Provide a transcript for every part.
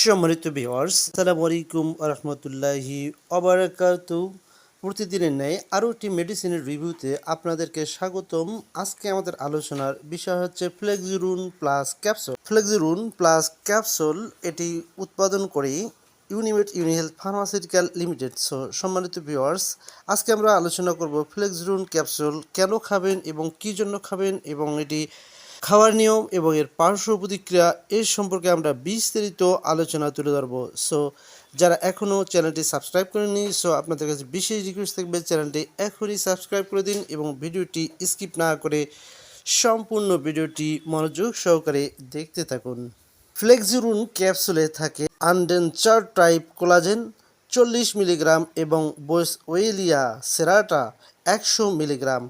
সম্মানিত ভিওয়ার্স আসসালামু আলাইকুম রহমতুল্লাহি অবরাকাতু প্রতিদিনের ন্যায় আরও একটি মেডিসিনের রিভিউতে আপনাদেরকে স্বাগতম। আজকে আমাদের আলোচনার বিষয় হচ্ছে Flexirun plus capsule Flexirun plus capsule এটি উৎপাদন করে Unimed Unihealth pharmaceutical limited so সম্মানিত ভিওয়ার্স আজকে আমরা আলোচনা করব ফ্লেক্সিরুন ক্যাপসুল কেন খাবেন এবং কী জন্য খাবেন এবং এটি খাওয়ার নিয়ম এবং এর পার্শ্ব প্রতিক্রিয়া এর সম্পর্কে আমরা বিস্তারিত আলোচনা তুলে ধরবো। সো যারা এখনও চ্যানেলটি সাবস্ক্রাইব করেনি সো আপনাদের কাছে বিশেষ রিকোয়েস্ট থাকবে চ্যানেলটি এখনই সাবস্ক্রাইব করে দিন এবং ভিডিওটি স্কিপ না করে সম্পূর্ণ ভিডিওটি মনোযোগ সহকারে দেখতে থাকুন। ফ্লেক্সিরুন ক্যাপসুলে থাকে আনডেনচার টাইপ কোলাজেন চল্লিশ মিলিগ্রাম এবং বোস ওয়েলিয়া সেরাটা একশো মিলিগ্রাম।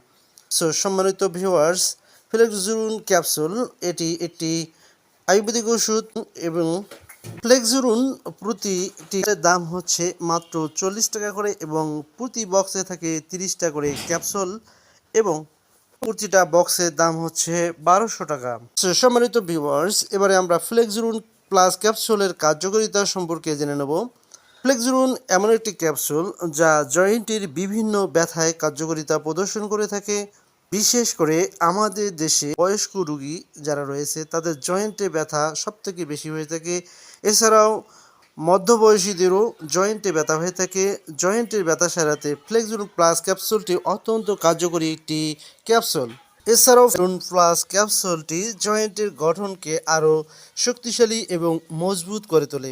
সো সম্মানিত ভিউয়ার্স ফ্লেক্সিরুন ক্যাপসুল, এটি একটি আয়ুর্বেদিক ওষুধ এবং ফ্লেক্সুরুন প্রতিটির দাম হচ্ছে মাত্র চল্লিশ টাকা করে এবং প্রতি বক্সে থাকে তিরিশ টাকা করে ক্যাপসুল এবং প্রতিটা বক্সের দাম হচ্ছে বারোশো টাকা। সম্মানিত ভিউয়ার্স এবারে আমরা ফ্লেক্সুরুন প্লাস ক্যাপসুলের কার্যকারিতা সম্পর্কে জেনে নেব। ফ্লেক্সুরুন এমন একটি ক্যাপসুল যা জয়েন্টের বিভিন্ন ব্যথায় কার্যকারিতা প্রদর্শন করে থাকে। বিশেষ করে আমাদের দেশে বয়স্ক রুগী যারা রয়েছে, তাদের জয়েন্টে ব্যথা সবথেকে বেশি হয়ে থাকে। এছাড়াও মধ্যবয়সীদেরও জয়েন্টে ব্যথা হয়ে থাকে। জয়েন্টের ব্যথা সারাতে ফ্লেক্সিরুন প্লাস ক্যাপসুলটি অত্যন্ত কার্যকরী একটি ক্যাপসুল। এছাড়াও ফ্লেক্সিরুন প্লাস ক্যাপসুলটি জয়েন্টের গঠনকে আরও শক্তিশালী এবং মজবুত করে তোলে।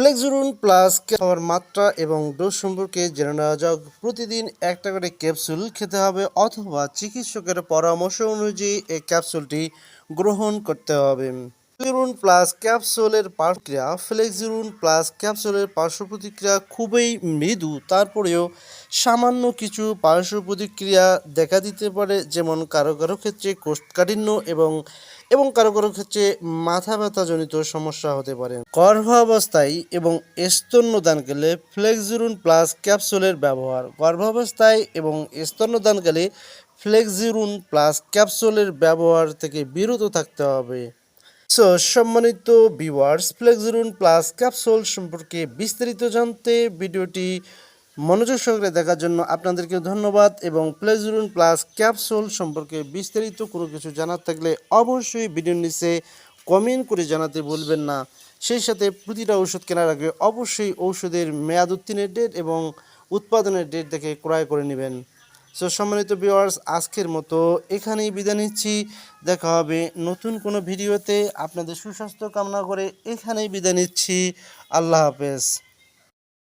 ফ্লেক্সিরুন প্লাস খাওয়ার মাত্রা এবং ডোজ সম্পর্কে জেনে নেওয়া যাক। প্রতিদিন একটা করে ক্যাপসুল খেতে হবে অথবা চিকিৎসকের পরামর্শ অনুযায়ী এই ক্যাপসুলটি গ্রহণ করতে হবে। ফ্লেক্সিরুন প্লাস ক্যাপসুলের প্রতিক্রিয়া ফ্লেক্সিরুন প্লাস ক্যাপসুলের পার্শ্ব প্রতিক্রিয়া খুবই মৃদু। তারপরেও সামান্য কিছু পার্শ্ব প্রতিক্রিয়া দেখা দিতে পারে, যেমন কারও কারও ক্ষেত্রে কোষ্ঠকাঠিন্য এবং এবং কারও কারও ক্ষেত্রে মাথা ব্যথাজনিত সমস্যা হতে পারে। গর্ভাবস্থায় এবং স্তন্যদানকালে ফ্লেক্সিরুন প্লাস ক্যাপসুলের ব্যবহার। গর্ভাবস্থায় এবং স্তন্যদানকালে ফ্লেক্সিরুন প্লাস ক্যাপসুলের ব্যবহার থেকে বিরত থাকতে হবে। সো সম্মানিত ভিউয়ার্স ফ্লেক্সিরুন প্লাস ক্যাপসুল সম্পর্কে বিস্তারিত জানতে ভিডিওটি মনোযোগ সহকারে দেখার জন্য আপনাদেরকে ধন্যবাদ এবং ফ্লেক্সিরুন প্লাস ক্যাপসুল সম্পর্কে বিস্তারিত কোনো কিছু জানার থাকলে অবশ্যই ভিডিওর নিচে কমেন্ট করে জানাতে ভুলবেন না। সেই সাথে প্রতিটা ওষুধ কেনার আগে অবশ্যই ঔষধের মেয়াদ উত্তীর্ণের ডেট এবং উৎপাদনের ডেট দেখে ক্রয় করে নেবেন। সো সম্মানিত ভিউয়ার্স আজকের মতো এখানেই বিদায় নিচ্ছি। দেখা হবে নতুন কোনো ভিডিওতে। আপনাদের সুস্বাস্থ্য কামনা করে এখানেই বিদায় নিচ্ছি। আল্লাহ হাফেজ।